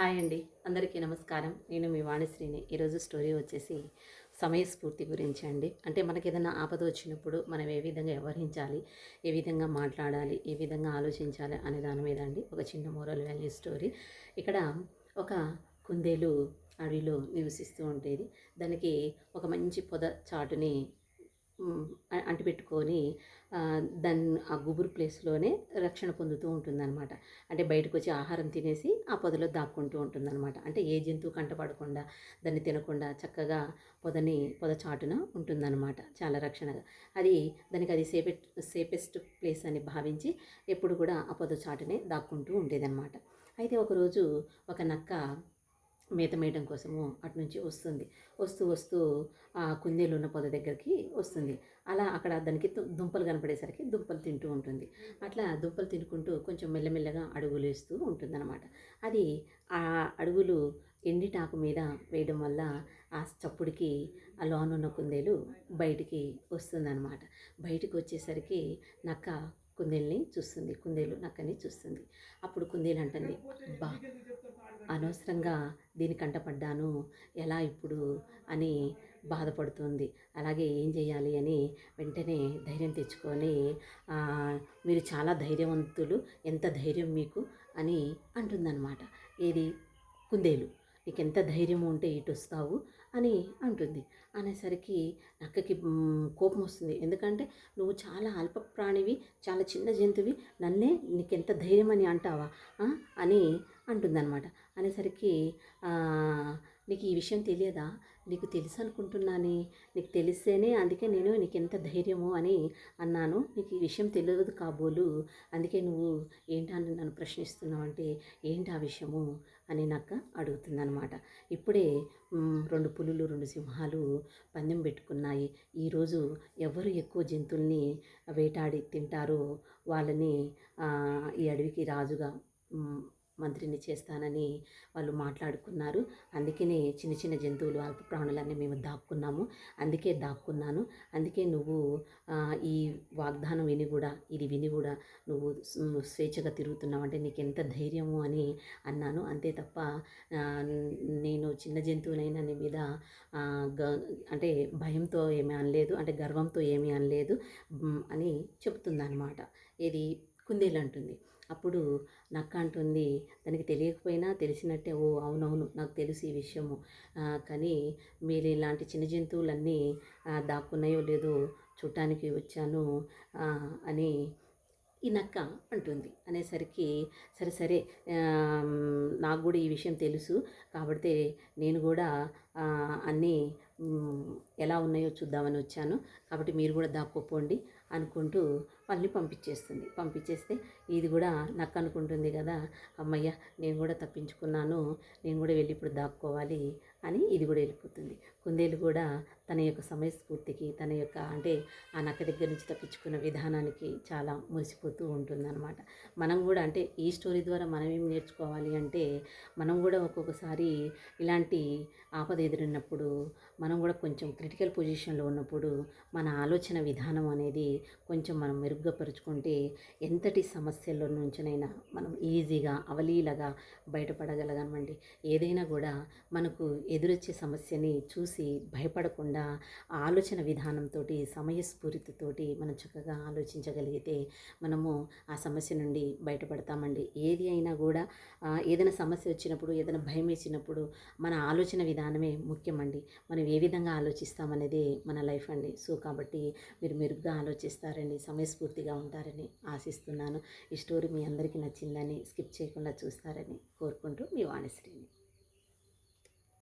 Hi అండి. అందరికీ నమస్కారం. నేను మీ వాణిశ్రీని. ఈరోజు స్టోరీ వచ్చేసి సమయస్ఫూర్తి గురించి అండి. అంటే మనకి ఏదైనా ఆపద వచ్చినప్పుడు మనం ఏ విధంగా వ్యవహరించాలి ఏ విధంగా మాట్లాడాలి ఏ విధంగా ఆలోచించాలి అనే దాని మీద అండి ఒక చిన్న మోరల్ వాల్యూ స్టోరీ. ఇక్కడ ఒక కుందేలు అడవిలో నివసిస్తూ ఉండేది. దానికి ఒక మంచి పొద చాటుని అంటిపెట్టుకొని దాన్ని ఆ గుబురు ప్లేస్లోనే రక్షణ పొందుతూ ఉంటుందన్నమాట. అంటే బయటకు వచ్చి ఆహారం తినేసి ఆ పొదలో దాక్కుంటూ ఉంటుందన్నమాట. అంటే ఏ జంతువు కంటపడకుండా దాన్ని తినకుండా చక్కగా పొదని పొద చాటున ఉంటుందన్నమాట. చాలా రక్షణగా. అది దానికి అది సేఫెస్ట్ సేఫెస్ట్ ప్లేస్ అని భావించి ఎప్పుడు కూడా ఆ పొద చాటునే దాక్కుంటూ ఉండేదన్నమాట. అయితే ఒకరోజు ఒక నక్క మేత మేయడం కోసము అటు నుంచి వస్తుంది. వస్తూ వస్తూ ఆ కుందేలు ఉన్న పొద దగ్గరికి వస్తుంది. అలా అక్కడ దానికి దుంపలు కనపడేసరికి దుంపలు తింటూ ఉంటుంది. అట్లా దుంపలు తినుకుంటూ కొంచెం మెల్లమెల్లగా అడుగులు వేస్తూ ఉంటుందన్నమాట. అది ఆ అడుగులు ఎండిటాకు మీద వేయడం వల్ల ఆ చప్పుడికి ఆ లోనున్న కుందేలు బయటికి వస్తుందన్నమాట. బయటికి వచ్చేసరికి నక్క కుందేల్ని చూస్తుంది కుందేలు నక్కని చూస్తుంది. అప్పుడు కుందేలు అంటుంది అబ్బా అనవసరంగా దీని కంటపడ్డాను ఎలా ఇప్పుడు? అని బాధపడుతుంది. అలాగే ఏం చేయాలి అని వెంటనే ధైర్యం తెచ్చుకొని మీరు చాలా ధైర్యవంతులు ఎంత ధైర్యం మీకు? అని అంటుందన్నమాట. ఏది? కుందేలు నీకు ఎంత ధైర్యం ఉంటే ఇటు వస్తావు అని అంటుంది. అనేసరికి నక్కకి కోపం వస్తుంది. ఎందుకంటే నువ్వు చాలా అల్ప ప్రాణివి చాలా చిన్న జంతువి నన్నే నీకెంత ధైర్యం అని అంటావా? అని అంటుందన్నమాట. అనేసరికి నీకు ఈ విషయం తెలియదా? నీకు తెలుసు అనుకుంటున్నానే నీకు తెలిస్తేనే అందుకే నేను నీకు ఎంత ధైర్యము అని అన్నాను. నీకు ఈ విషయం తెలియదు కాబోలు. అందుకే నువ్వు ఏంటని నన్ను ప్రశ్నిస్తున్నావు అంటే ఏంటి ఆ విషయము అని నక్క అడుగుతుందనమాట ఇప్పుడే రెండు పులులు రెండు సింహాలు పందెం పెట్టుకున్నాయి. ఈరోజు ఎవరు ఎక్కువ జంతువుల్ని వేటాడి తింటారో వాళ్ళని ఈ అడవికి రాజుగా మంత్రిని చేస్తానని వాళ్ళు మాట్లాడుకున్నారు. అందుకనే చిన్న చిన్న జంతువులు అల్ప ప్రాణులన్నీ మేము దాక్కున్నాము. అందుకే దాక్కున్నాను. అందుకే నువ్వు ఈ వాగ్దానం విని కూడా ఇది విని కూడా నువ్వు స్వేచ్ఛగా తిరుగుతున్నావు. అంటే నీకు ఎంత ధైర్యము అని అన్నాను. అంతే తప్ప నేను చిన్న జంతువునైనా నీ మీద గ అంటే భయంతో ఏమీ అనలేదు. అంటే గర్వంతో ఏమీ అనలేదు అని చెప్తుందన్నమాట. ఇది కుందేలు అంటుంది అప్పుడు నక్క అంటుంది దానికి తెలియకపోయినా తెలిసినట్టే ఓ అవునవును నాకు తెలుసు ఈ విషయము. కానీ మీరు ఇలాంటి చిన్న జంతువులన్నీ దాక్కున్నాయో లేదో చూడటానికి వచ్చాను అని ఈ నక్క అంటుంది. అనేసరికి సరే సరే నాకు కూడా ఈ విషయం తెలుసు. కాబట్టి నేను కూడా అన్నీ ఎలా ఉన్నాయో చూద్దామని వచ్చాను. కాబట్టి మీరు కూడా దాక్కోపోండి అనుకుంటూ మళ్ళీ పంపించేస్తుంది. పంపించేస్తే ఇది కూడా నక్క అనుకుంటుంది కదా అమ్మయ్య నేను కూడా తప్పించుకున్నాను నేను కూడా వెళ్ళి ఇప్పుడు దాక్కోవాలి అని ఇది కూడా వెళ్ళిపోతుంది. కుందేలు కూడా తన యొక్క సమయస్ఫూర్తికి తన యొక్క అంటే ఆ నక్క దగ్గర నుంచి తప్పించుకున్న విధానానికి చాలా మురిసిపోతూ ఉంటుందన్నమాట. మనం కూడా అంటే ఈ స్టోరీ ద్వారా మనం ఏం నేర్చుకోవాలి అంటే మనం కూడా ఒక్కొక్కసారి ఇలాంటి ఆపద ఎదురున్నప్పుడు మనం కూడా కొంచెం క్రిటికల్ పొజిషన్లో ఉన్నప్పుడు మన ఆలోచన విధానం అనేది కొంచెం మనం మెరుగు మెరుగుపరుచుకుంటే ఎంతటి సమస్యల్లో నుంచినైనా మనం ఈజీగా అవలీలగా బయటపడగలగమండి. ఏదైనా కూడా మనకు ఎదురొచ్చే సమస్యని చూసి భయపడకుండా ఆ ఆలోచన విధానంతో సమయస్ఫూర్తితోటి మనం చక్కగా ఆలోచించగలిగితే మనము ఆ సమస్య నుండి బయటపడతామండి. ఏది అయినా కూడా ఏదైనా సమస్య వచ్చినప్పుడు ఏదైనా భయం వేసినప్పుడు మన ఆలోచన విధానమే ముఖ్యమండి. మనం ఏ విధంగా ఆలోచిస్తామనేదే మన లైఫ్ అండి. సో కాబట్టి మీరు మెరుగ్గా ఆలోచిస్తారండి సమయస్ఫూర్తి సమయస్ఫూర్తిగా ఉంటారని ఆశిస్తున్నాను. ఈ స్టోరీ మీ అందరికీ నచ్చిందని స్కిప్ చేయకుండా చూస్తారని కోరుకుంటూ మీ వాణిశ్రీని.